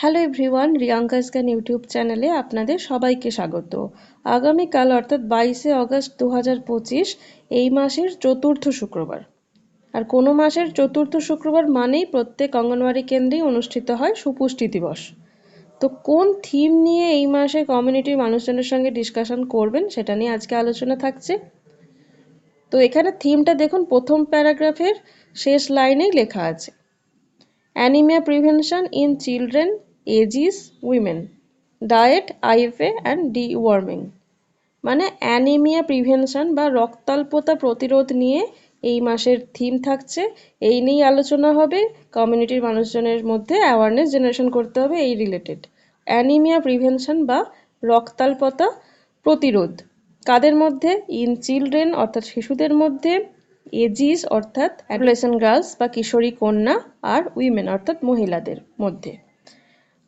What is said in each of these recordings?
Hello everyone Riyanka scan YouTube চ্যানেলে আপনাদের সবাইকে স্বাগত। আগামীকাল অর্থাৎ বাইশে অগস্ট দু এই মাসের চতুর্থ শুক্রবার। আর কোনো মাসের চতুর্থ শুক্রবার মানেই প্রত্যেক অঙ্গনওয়াড়ি কেন্দ্রেই অনুষ্ঠিত হয় সুপুষ্টি দিবস। তো কোন থিম নিয়ে এই মাসে কমিউনিটির মানুষজনের সঙ্গে ডিসকাশন করবেন সেটা নিয়ে আজকে আলোচনা থাকছে। তো এখানে থিমটা দেখুন, প্রথম প্যারাগ্রাফের শেষ লাইনেই লেখা আছে। Anaemia prevention in children ages women diet IFA and deworming মানে অ্যানিমিয়া প্রিভেনশন বা রক্তাল্পতা প্রতিরোধ নিয়ে এই মাসের থিম থাকছে। এই নিয়েই আলোচনা হবে। কমিউনিটির মানুষজনের মধ্যে অ্যাওয়ারনেস জেনারেশন করতে হবে এই রিলেটেড অ্যানিমিয়া প্রিভেনশন বা রক্তাল্পতা প্রতিরোধ। কাদের মধ্যে? ইন চিলড্রেন অর্থাৎ শিশুদের মধ্যে। এজিস অর্থাৎ অ্যাডোলেসেন্ট গার্লস বা কিশোরী কন্যা আর উইমেন অর্থাৎ মহিলাদের মধ্যে।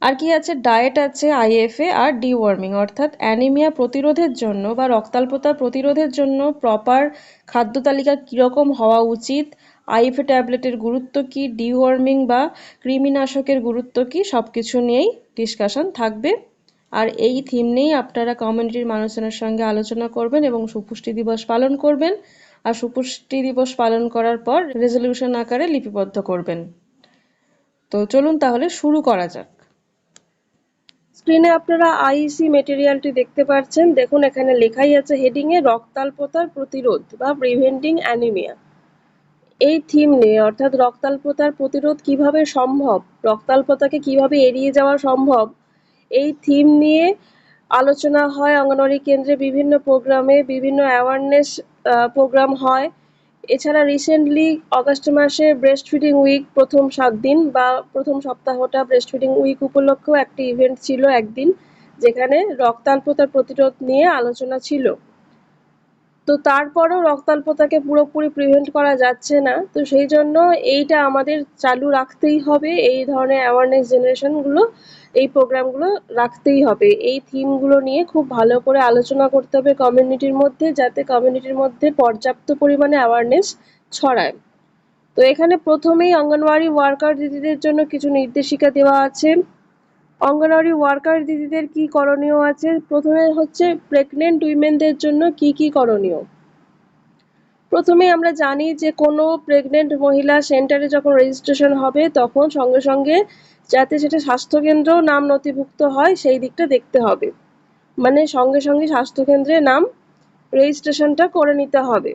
আর কি আছে? ডায়েট আছে আইএফএ আর ডিওয়ার্মিং অর্থাৎ অ্যানিমিয়া প্রতিরোধের জন্য বা রক্তাল্পতা প্রতিরোধের জন্য প্রপার খাদ্য তালিকা কীরকম হওয়া উচিত? আইএফএ ট্যাবলেটের গুরুত্ব কী? ডিওয়ার্মিং বা কৃমিনাশকের গুরুত্ব কী? সব কিছু নিয়েই ডিসকাশন থাকবে। আর এই থিম নিয়েই আপনারা কমিউনিটির মানুষজনের সঙ্গে আলোচনা করবেন এবং সুপুষ্টি দিবস পালন করবেন। আর সুপুষ্টি দিবস পালন করার পর রেজলিউশন আকারে লিপিবদ্ধ করবেন। তো চলুন তাহলে শুরু করা যাক। স্ক্রিনে আপনারা আইসি মেটেরিয়ালটি দেখতে পাচ্ছেন দেখুন, এখানে লেখাই আছে হেডিংয়ে রক্তাল্পতার প্রতিরোধ বা প্রিভেন্টিং অ্যানিমিয়া এই থিম নিয়ে, অর্থাৎ রক্তাল্পতার প্রতিরোধ কীভাবে সম্ভব, রক্তাল্পতাকে কীভাবে এড়িয়ে যাওয়া সম্ভব, এই থিম নিয়ে আলোচনা হয় অঙ্গনওয়াড়ি কেন্দ্রে বিভিন্ন প্রোগ্রামে বিভিন্ন অ্যাওয়ারনেস প্রোগ্রাম হয়। এছাড়া রিসেন্টলি অগাস্ট মাসে ব্রেস্ট ফিডিং উইক প্রথম সাত দিন বা প্রথম সপ্তাহটা ব্রেস্ট ফিডিং উইক উপলক্ষেও একটি ইভেন্ট ছিল একদিন, যেখানে রক্তাল্পতার প্রতিরোধ নিয়ে আলোচনা ছিল। তো তারপরেও রক্তাল্পতাকে পুরোপুরি প্রিভেন্ট করা যাচ্ছে না। তো সেই জন্য এইটা আমাদের চালু রাখতেই হবে। এই ধরনের অ্যাওয়ারনেস জেনারেশনগুলো এই প্রোগ্রামগুলো রাখতেই হবে। এই থিমগুলো নিয়ে খুব ভালো করে আলোচনা করতে হবে কমিউনিটির মধ্যে, যাতে কমিউনিটির মধ্যে পর্যাপ্ত পরিমাণে অ্যাওয়ারনেস ছড়ায়। তো এখানে প্রথমেই অঙ্গনওয়াড়ি ওয়ার্কার দিদিদের জন্য কিছু নির্দেশিকা দেওয়া আছে। অঙ্গনওয়াড়ি ওয়ার্কার দিদিদের কি করণীয় আছে? প্রথমে হচ্ছে প্রেগনেন্ট উইমেনদের জন্য কি কি করণীয়? প্রথমে আমরা জানি যে কোনো প্রেগনেন্ট মহিলা সেন্টারে যখন রেজিস্ট্রেশন হবে, তখন সঙ্গে সঙ্গে যাতে সেটা স্বাস্থ্যকেন্দ্র নাম নথিভুক্ত হয়, সেই দিকটা দেখতে হবে। মানে সঙ্গে সঙ্গে স্বাস্থ্যকেন্দ্রে নাম রেজিস্ট্রেশনটা করে নিতে হবে।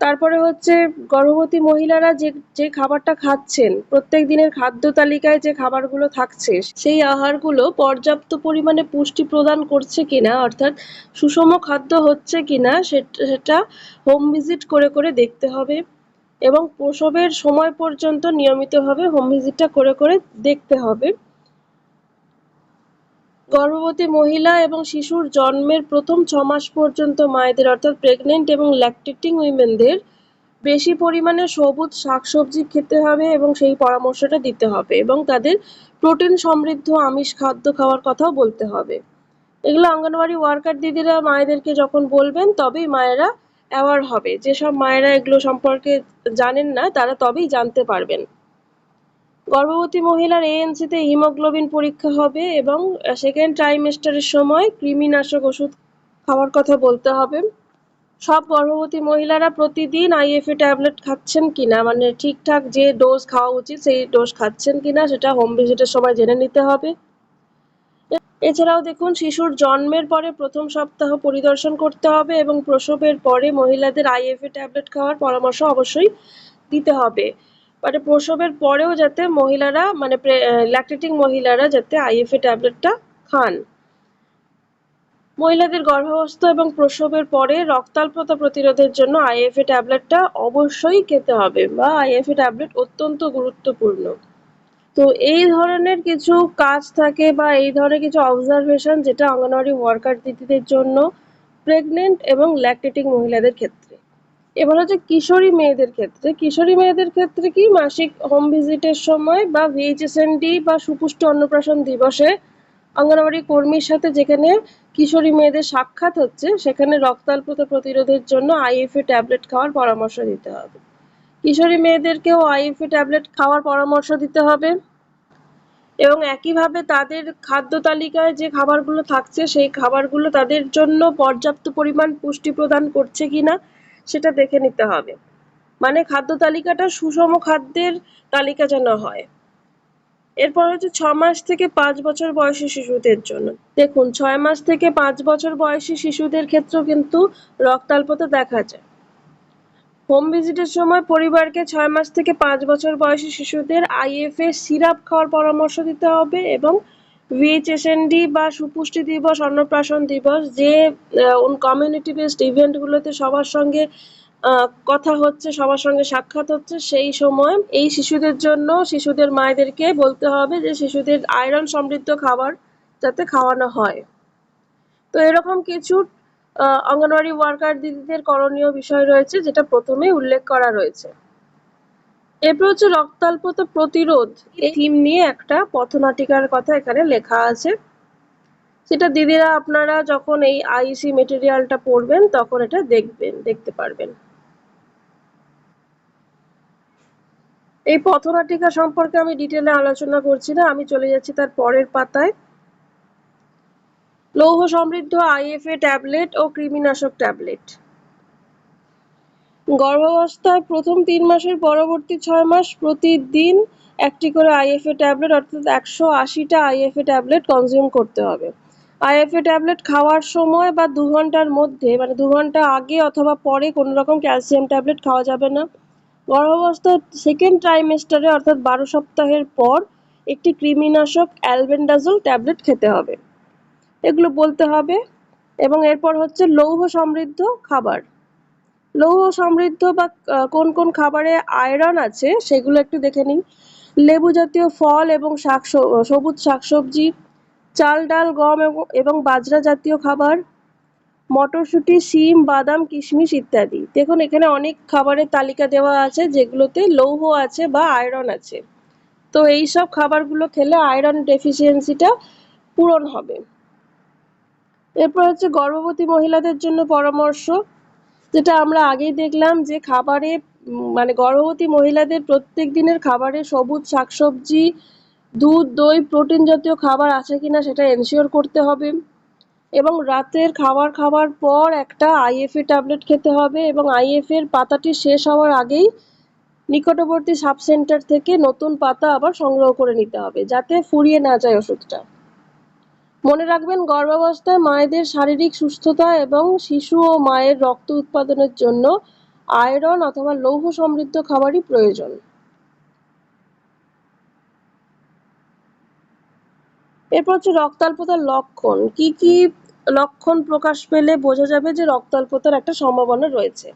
তারপরে হচ্ছে গর্ভবতী মহিলারা যে যে খাবারটা খাচ্ছেন, প্রত্যেক দিনের খাদ্য তালিকায় যে খাবারগুলো থাকছে, সেই আহারগুলো পর্যাপ্ত পরিমাণে পুষ্টি প্রদান করছে কিনা, অর্থাৎ সুষম খাদ্য হচ্ছে কিনা সেটা হোম ভিজিট করে করে দেখতে হবে। এবং প্রসবের সময় পর্যন্ত নিয়মিতভাবে হোম ভিজিটটা করে করে দেখতে হবে। গর্ভবতী মহিলা এবং শিশুর জন্মের প্রথম ছ মাস পর্যন্ত মায়েদের অর্থাৎ প্রেগনেন্ট এবং ল্যাকটেটিং উইমেনদের বেশি পরিমাণে সবুজ শাকসবজি খেতে হবে এবং সেই পরামর্শটা দিতে হবে এবং তাদের প্রোটিন সমৃদ্ধ আমিষ খাদ্য খাওয়ার কথাও বলতে হবে। এগুলো অঙ্গনওয়াড়ি ওয়ার্কার দিদিরা মায়েদেরকে যখন বলবেন, তবেই মায়েরা অ্যাওয়ার হবে। যেসব মায়েরা এগুলো সম্পর্কে জানেন না, তারা তবেই জানতে পারবেন। গর্ভবতী মহিলার এএনসিতে হিমোগ্লোবিন পরীক্ষা হবে এবং সেকেন্ড ট্রাইমেস্টারের সময় কৃমিনাশক ওষুধ খাওয়ার কথা বলতে হবে। সব গর্ভবতী মহিলারা প্রতিদিন আইএফএ ট্যাবলেট খাচ্ছেন কিনা মানে ঠিকঠাক যে ডোজ খাওয়া উচিত, সেই ডোজ খাচ্ছেন কিনা, সেটা হোম ভিজিটের সময় জেনে নিতে হবে। এছাড়াও দেখুন, শিশুর জন্মের পরে প্রথম সপ্তাহ পরিদর্শন করতে হবে এবং প্রসবের পরে মহিলাদের আইএফএ ট্যাবলেট খাওয়ার পরামর্শ অবশ্যই দিতে হবে। মানে প্রসবের পরেও যাতে মহিলারা মানে ল্যাকটেটিং মহিলারা যাতে আইএফএ ট্যাবলেটটা খান। মহিলাদের গর্ভাবস্থা এবং প্রসবের পরে রক্তাল্পতা প্রতিরোধের জন্য আইএফএ ট্যাবলেটটা অবশ্যই খেতে হবে বা আইএফএ ট্যাবলেট অত্যন্ত গুরুত্বপূর্ণ। তো এই ধরনের কিছু কাজ থাকে বা এই ধরনের কিছু অবজারভেশন যেটা অঙ্গনওয়াড়ি ওয়ার্কার দিদিদের জন্য প্রেগনেন্ট এবং ল্যাকটেটিং মহিলাদের ক্ষেত্রে। এবার হচ্ছে কিশোরী মেয়েদের ক্ষেত্রে। কিশোরী মেয়েদের ক্ষেত্রে কি মাসিক হোম ভিজিটের সময় বা ভিএইচএসএনডি বা সুপুষ্ট অন্নপ্রাশন দিবসে অঙ্গনওয়াড়ি কর্মীর সাথে যেখানে কিশোরী মেয়েদের সাক্ষাৎ হচ্ছে, সেখানে রক্তাল্পতা প্রতিরোধের জন্য আইএফএ ট্যাবলেট খাওয়ার পরামর্শ দিতে হবে। কিশোরী মেয়েদেরকেও আইএফএ ট্যাবলেট খাওয়ার পরামর্শ দিতে হবে। এবং একইভাবে তাদের খাদ্য তালিকায় যে খাবারগুলো থাকছে, সেই খাবারগুলো তাদের জন্য পর্যাপ্ত পরিমাণ পুষ্টি প্রদান করছে কিনা, সেটা দেখে নিতে হবে। মানে খাদ্য তালিকাটা সুষম খাদ্যের তালিকা যেন হয়। এরপর হচ্ছে ছ মাস থেকে পাঁচ বছর বয়সী শিশুদের জন্য। দেখুন, ছয় মাস থেকে পাঁচ বছর বয়সী শিশুদের ক্ষেত্রেও কিন্তু রক্তাল্পতা দেখা যায়। হোম ভিজিটের সময় পরিবারকে ছয় মাস থেকে পাঁচ বছর বয়সী শিশুদের আইএফএ সিরাপ খাওয়ার পরামর্শ দিতে হবে এবং ভিএইচএসএনডি বা সুপুষ্টি দিবস, অন্নপ্রাশন দিবস যে কমিউনিটি বেসড ইভেন্টগুলোতে সবার সঙ্গে কথা হচ্ছে, সবার সঙ্গে সাক্ষাৎ হচ্ছে, সেই সময় এই শিশুদের জন্য শিশুদের মায়েদেরকে বলতে হবে যে শিশুদের আয়রন সমৃদ্ধ খাবার যাতে খাওয়ানো হয়। তো এরকম কিছু অঙ্গনওয়াড়ি ওয়ার্কার দিদিদের করণীয় বিষয় রয়েছে, যেটা প্রথমে উল্লেখ করা রয়েছে। এরপর হচ্ছে রক্তাল্পতা প্রতিরোধ। এই থিম নিয়ে একটা পথনাটিকার কথা এখানে লেখা আছে। সেটা দিদিরা, আপনারা যখন এই আইসি মেটেরিয়ালটা পড়বেন, তখন এটা দেখবেন, দেখতে পারবেন। এই পথনাটিকা সম্পর্কে আমি ডিটেলে আলোচনা করছি না, আমি চলে যাচ্ছি তার পরের পাতায়। লৌহ সমৃদ্ধ আইএফএ ট্যাবলেট ও কৃমিনাশক ট্যাবলেট। গর্ভাবস্থায় প্রথম তিন মাসের পরবর্তী ছয় মাস প্রতিদিন একটি করে আইএফএ ট্যাবলেট, অর্থাৎ একশো আশিটা আইএফএ ট্যাবলেট কনজিউম করতে হবে। আইএফএ ট্যাবলেট খাওয়ার সময় বা দু ঘণ্টার মধ্যে মানে দু ঘণ্টা আগে অথবা পরে কোনো রকম ক্যালসিয়াম ট্যাবলেট খাওয়া যাবে না। গর্ভাবস্থার সেকেন্ড ট্রাইমেস্টারে অর্থাৎ বারো সপ্তাহের পর, একটি কৃমিনাশক অ্যালবেন্ডাজল ট্যাবলেট খেতে হবে। এগুলো বলতে হবে। এবং এরপর হচ্ছে লৌহ সমৃদ্ধ খাবার। লৌহ সমৃদ্ধ বা কোন কোন খাবারে আয়রন আছে সেগুলো একটু দেখে নিই। লেবু জাতীয় ফল এবং শাক সবুজ শাকসবজি, চাল, ডাল, গম এবং বাজরা জাতীয় খাবার, মটরশুঁটি, শিম, বাদাম, কিশমিশ ইত্যাদি। দেখুন, এখানে অনেক খাবারের তালিকা দেওয়া আছে যেগুলোতে লৌহ আছে বা আয়রন আছে। তো এই সব খাবারগুলো খেলে আয়রন ডেফিসিয়েন্সিটা পূরণ হবে। এরপর হচ্ছে গর্ভবতী মহিলাদের জন্য পরামর্শ, যেটা আমরা আগেই দেখলাম যে খাবারে মানে গর্ভবতী মহিলাদের প্রত্যেক দিনের খাবারে সবুজ শাকসবজি, দুধ, দই, প্রোটিন জাতীয় খাবার আছে কিনা সেটা এনশিওর করতে হবে। এবং রাতের খাবার খাওয়ার পর একটা আইএফএ ট্যাবলেট খেতে হবে এবং আইএফ এর পাতাটি শেষ হওয়ার আগেই নিকটবর্তী সাব সেন্টার থেকে নতুন পাতা আবার সংগ্রহ করে নিতে হবে, যাতে ফুরিয়ে না যায় ওষুধটা। মনে রাখবেন, গর্ভাবস্থায় মায়েদের শারীরিক সুস্থতা এবং শিশু ও মায়ের রক্ত উৎপাদনের জন্য আয়রন অথবা লৌহ সমৃদ্ধ খাবারই প্রয়োজন। এরপর হচ্ছে রক্তাল্পতার লক্ষণ। কি কি লক্ষণ প্রকাশ পেলে বোঝা যাবে যে রক্তাল্পতার একটা সম্ভাবনা রয়েছে।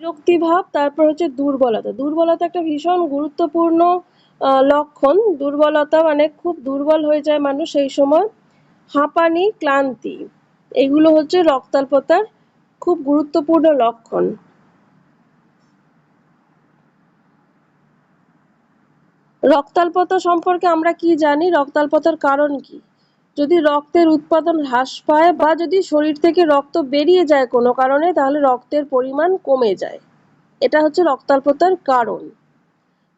বিরক্তিভাব, তারপর হচ্ছে দুর্বলতা। দুর্বলতা একটা ভীষণ গুরুত্বপূর্ণ লক্ষণ। দুর্বলতা মানে খুব দুর্বল হয়ে যায় মানুষ সেই সময়। হাঁপানি, ক্লান্তি, এগুলো হচ্ছে রক্তাল্পতার খুব গুরুত্বপূর্ণ লক্ষণ। রক্তাল্পতা সম্পর্কে আমরা কি জানি? রক্তাল্পতার কারণ কি? যদি রক্তের উৎপাদন হ্রাস পায় বা যদি শরীর থেকে রক্ত বেরিয়ে যায় কোনো কারণে, তাহলে রক্তের পরিমাণ কমে যায়। এটা হচ্ছে রক্তাল্পতার কারণ।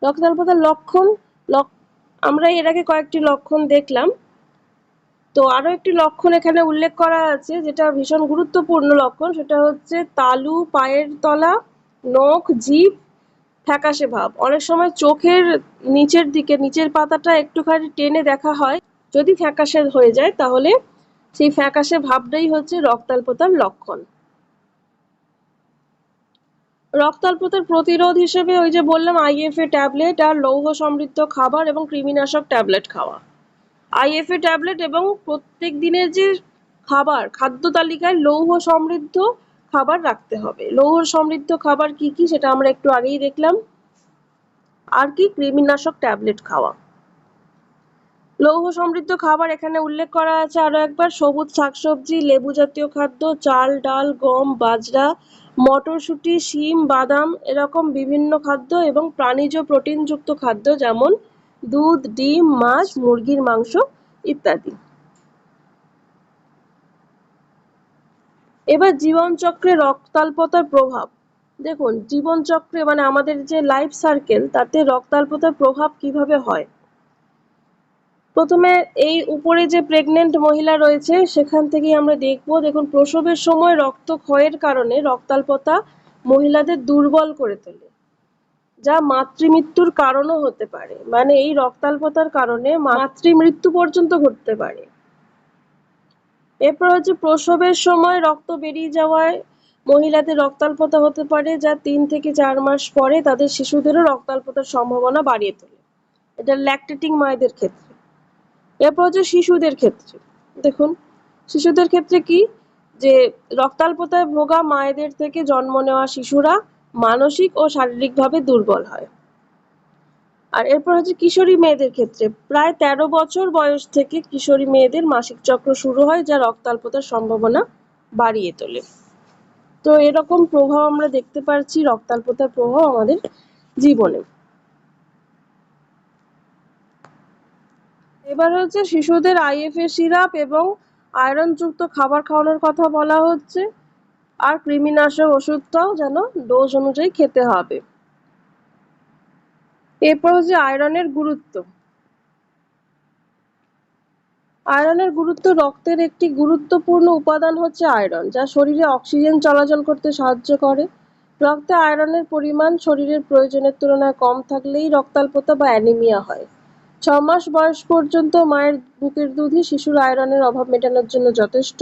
রক্তাল্পতার লক্ষণ আমরা এর আগে কয়েকটি লক্ষণ দেখলাম। তো আরও একটি লক্ষণ এখানে উল্লেখ করা আছে, যেটা ভীষণ গুরুত্বপূর্ণ লক্ষণ, সেটা হচ্ছে তালু, পায়ের তলা, নখ, জিভ, ফ্যাকাশে ভাব। অনেক সময় চোখের নিচের দিকে, নিচের পাতাটা একটুখানি টেনে দেখা হয়, যদি ফ্যাকাশে হয়ে যায়, তাহলে সেই ফ্যাকাশে ভাবটাই হচ্ছে রক্তাল্পতার লক্ষণ। রক্তাল্পতার প্রতিরোধ হিসেবে ওই যে বললাম আইএফএ ট্যাবলেট আর লৌহ সমৃদ্ধ খাবার এবং কৃমিনাশক ট্যাবলেট খাওয়া। আইএফএ ট্যাবলেট এবং প্রত্যেক দিনের যে খাবার, খাদ্য তালিকায় লৌহ সমৃদ্ধ খাবার রাখতে হবে। লৌহ সমৃদ্ধ খাবার কি কি সেটা আমরা একটু আগেই দেখলাম। আর কি? কৃমিনাশক ট্যাবলেট খাওয়া। লৌহ সমৃদ্ধ খাবার এখানে উল্লেখ করা আছে আরও একবার। সবুজ শাকসবজি, লেবু জাতীয় খাদ্য, চাল, ডাল, গম, বাজরা, মটরশুঁটি, শিম, বাদাম, এরকম বিভিন্ন খাদ্য এবং প্রাণীজ প্রোটিনযুক্ত খাদ্য যেমন দুধ, ডিম, মাছ, মুরগির মাংস ইত্যাদি। এবার জীবনচক্রে রক্তাল্পতার প্রভাব। দেখুন, জীবনচক্রে মানে আমাদের যে লাইফ সার্কেল তাতে রক্তাল্পতার প্রভাব কীভাবে হয়? প্রথমে এই উপরে যে প্রেগনেন্ট মহিলা রয়েছে, সেখান থেকেই আমরা দেখব, দেখুন প্রসবের সময় রক্ত ক্ষয়ের কারণে রক্তাল্পতা মহিলাদের দুর্বল করে তোলে। যা মাতৃমৃত্যুর কারণও হতে পারে। মানে এই রক্তাল্পতার কারণে মাতৃমৃত্যু পর্যন্ত ঘটতে পারে। এরপর হচ্ছে প্রসবের সময় রক্ত বেরিয়ে যাওয়ায় মহিলাদের রক্তাল্পতা হতে পারে, যা তিন থেকে চার মাস পরে তাদের শিশুদেরও রক্তাল্পতার সম্ভাবনা বাড়িয়ে তোলে। এটা ল্যাকটেটিং মায়েদের ক্ষেত্রে। এরপর হচ্ছে শিশুদের ক্ষেত্রে। দেখুন, শিশুদের ক্ষেত্রে কি? যে রক্তাল্পতায় ভোগা মায়েদের থেকে জন্ম নেওয়া শিশুরা মানসিক ও শারীরিকভাবে দুর্বল হয়। আর এরপর হচ্ছে কিশোরী মেয়েদের ক্ষেত্রে প্রায় তেরো বছর বয়স থেকে কিশোরী মেয়েদের মাসিক চক্র শুরু হয়, যা রক্তাল্পতার সম্ভাবনা বাড়িয়ে তোলে। তো এরকম প্রভাব আমরা দেখতে পাচ্ছি রক্তাল্পতার প্রভাব আমাদের জীবনে। এবার হচ্ছে শিশুদের আইএফএ সিরাপ এবং আয়রনযুক্ত খাবার খাওয়ানোর কথা বলা হচ্ছে। আর কৃমিনাশক ওষুধটাও যেন ডোজ অনুযায়ী খেতে হবে। এরপর হচ্ছে আয়রনের গুরুত্ব। আয়রনের গুরুত্ব রক্তের একটি গুরুত্বপূর্ণ উপাদান হচ্ছে আয়রন যা শরীরে অক্সিজেন চলাচল করতে সাহায্য করে। রক্তে আয়রনের পরিমাণ শরীরের প্রয়োজনের তুলনায় কম থাকলেই রক্তাল্পতা বা অ্যানিমিয়া হয়। ছ মাস বয়স পর্যন্ত মায়ের বুকের দুধই শিশুর আয়রনের অভাব মেটানোর জন্য যথেষ্ট।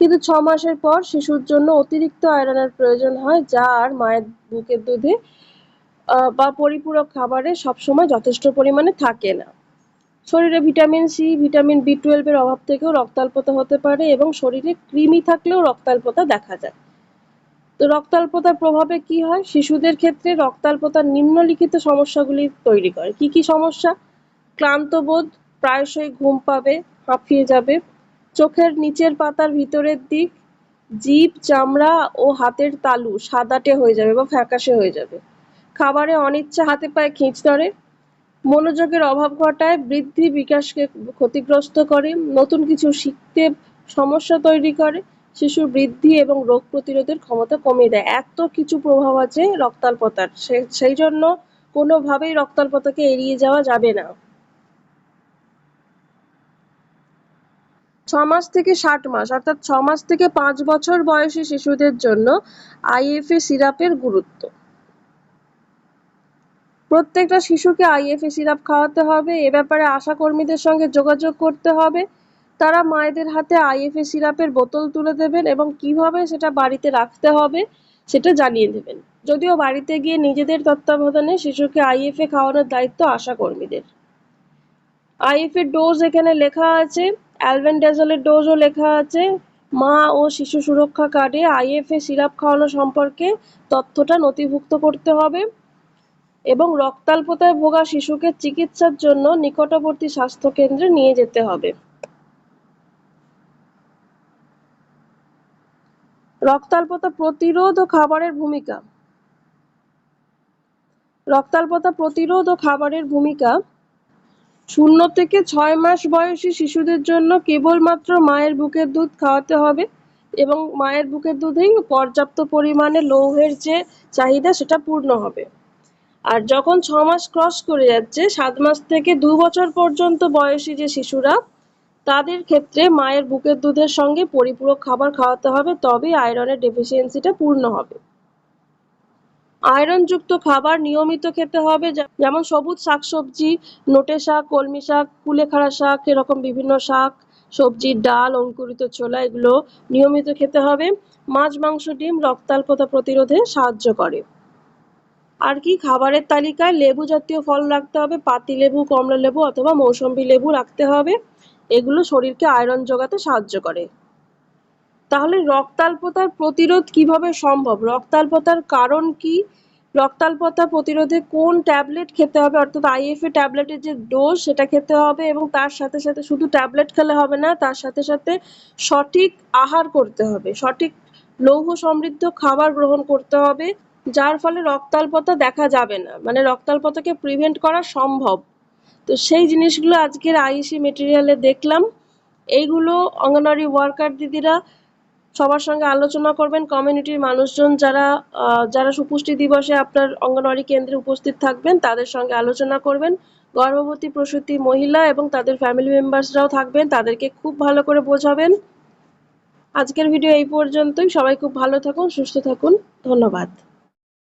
কিন্তু ছ মাসের পর শিশুর জন্য অতিরিক্ত আয়রনের প্রয়োজন হয়, যা আর মায়ের বুকের দুধে বা পরিপূরক খাবারে সবসময় যথেষ্ট পরিমাণে থাকে না। শরীরে ভিটামিন সি, ভিটামিন বি টুয়েলভের অভাব থেকেও রক্তাল্পতা হতে পারে এবং শরীরে কৃমি থাকলেও রক্তাল্পতা দেখা যায়। তো রক্তাল্পতার প্রভাবে কি হয়? শিশুদের ক্ষেত্রে রক্তাল্পতার নিম্নলিখিত সমস্যাগুলি তৈরি করে। কি কি সমস্যা? ক্লান্ত বোধ, প্রায়শই ঘুম পাবে হাঁপিয়ে যাবে চোখের নিচের পাতার ভিতরের দিক জিভ চামড়া ও হাতের তালু সাদাটে হয়ে যাবে বা ফ্যাকাশে হয়ে যাবে। খাবারে অনিচ্ছা হাতে পায়ে খিঁচ ধরে। মনোযোগের অভাব ঘটায় বৃদ্ধি বিকাশকে ক্ষতিগ্রস্ত করে। নতুন কিছু শিখতে সমস্যা তৈরি করে। শিশুর বৃদ্ধি এবং রোগ প্রতিরোধের ক্ষমতা কমিয়ে দেয়। এত কিছু প্রভাব আছে রক্তাল্পতার। সেই জন্য কোনোভাবেই রক্তাল্পতাকে এড়িয়ে যাওয়া যাবে না। ছ মাস থেকে ষাট মাস, অর্থাৎ ছ মাস থেকে পাঁচ বছর বয়সী শিশুদের জন্য আইএফএ সিরাপের গুরুত্ব। প্রত্যেকটা শিশুকে আইএফএ সিরাপ খাওয়াতে হবে, এ ব্যাপারে আশা কর্মীদের সঙ্গে যোগাযোগ করতে হবে। তারা মায়েদের হাতে আইএফএ সিরাপের বোতল তুলে দেবেন এবং কীভাবে সেটা বাড়িতে রাখতে হবে সেটা জানিয়ে দেবেন। যদিও বাড়িতে গিয়ে নিজেদের তত্ত্বাবধানে শিশুকে আইএফএ খাওয়ানোর দায়িত্ব আশা কর্মীদের আইএফএ ডোজ এখানে লেখা আছে অ্যালবেন্ডাজলের ডোজও লেখা আছে। মা ও শিশু সুরক্ষা কার্ডে আইএফএ সিরাপ খাওয়ানো সম্পর্কে তথ্যটা নথিভুক্ত করতে হবে এবং রক্তাল্পতায় ভোগা শিশুকে চিকিৎসার জন্য নিকটবর্তী স্বাস্থ্যকেন্দ্রে নিয়ে যেতে হবে। রক্তাল্পতা প্রতিরোধ ও খাবারের ভূমিকা। রক্তাল্পতা প্রতিরোধ ও খাবারের ভূমিকা শূন্য থেকে ছয় মাস বয়সী শিশুদের জন্য কেবলমাত্র মায়ের বুকের দুধ খাওয়াতে হবে এবং মায়ের বুকের দুধেই পর্যাপ্ত পরিমাণে লৌহের যে চাহিদা, সেটা পূর্ণ হবে। আর যখন ছ মাস ক্রস করে যাচ্ছে, সাত মাস থেকে দু বছর পর্যন্ত বয়সী যে শিশুরা, তাদের ক্ষেত্রে মায়ের বুকের দুধের সঙ্গে পরিপূরক খাবার খাওয়াতে হবে, তবেই আয়রনের ডেফিসিয়েন্সিটা পূর্ণ হবে। আয়রনযুক্ত খাবার নিয়মিত খেতে হবে যেমন সবুজ শাকসবজি, নোটে শাক, কলমি শাক, কুলেখাড়া শাক, এরকম বিভিন্ন শাক, সবজি, ডাল, অঙ্কুরিত ছোলা, এগুলো নিয়মিত খেতে হবে। মাছ, মাংস, ডিম রক্তাল্পতা প্রতিরোধে সাহায্য করে। আর কি, খাবারের তালিকায় লেবু জাতীয় ফল রাখতে হবে, পাতি লেবু, কমলা লেবু অথবা মৌসম্বি লেবু রাখতে হবে। এগুলো শরীরকে আয়রন যোগাতে সাহায্য করে। তাহলে রক্তাল্পতার প্রতিরোধ কীভাবে সম্ভব? রক্তাল্পতার কারণ কি? রক্তাল্পতা প্রতিরোধে কোন ট্যাবলেট খেতে হবে? অর্থাৎ আইএফএ ট্যাবলেটের যে ডোজ, সেটা খেতে হবে এবং তার সাথে সাথে শুধু ট্যাবলেট খেলে হবে না, তার সাথে সাথে সঠিক আহার করতে হবে। সঠিক লৌহ সমৃদ্ধ খাবার গ্রহণ করতে হবে, যার ফলে রক্তাল্পতা দেখা যাবে না। মানে রক্তাল্পতাকে প্রিভেন্ট করা সম্ভব। তো সেই জিনিসগুলো আজকের আইসি মেটেরিয়ালে দেখলাম। এইগুলো অঙ্গনওয়াড়ি ওয়ার্কার দিদিরা সবার সঙ্গে আলোচনা করবেন কমিউনিটির মানুষজন যারা যারা সুপুষ্টি দিবসে আপনার অঙ্গনওয়াড়ি কেন্দ্রে উপস্থিত থাকবেন, তাদের সঙ্গে আলোচনা করবেন। গর্ভবতী প্রসূতি মহিলা এবং তাদের ফ্যামিলি মেম্বার্সরাও থাকবেন, তাদেরকে খুব ভালো করে বোঝাবেন। আজকের ভিডিও এই পর্যন্তই। সবাই খুব ভালো থাকুন, সুস্থ থাকুন। ধন্যবাদ।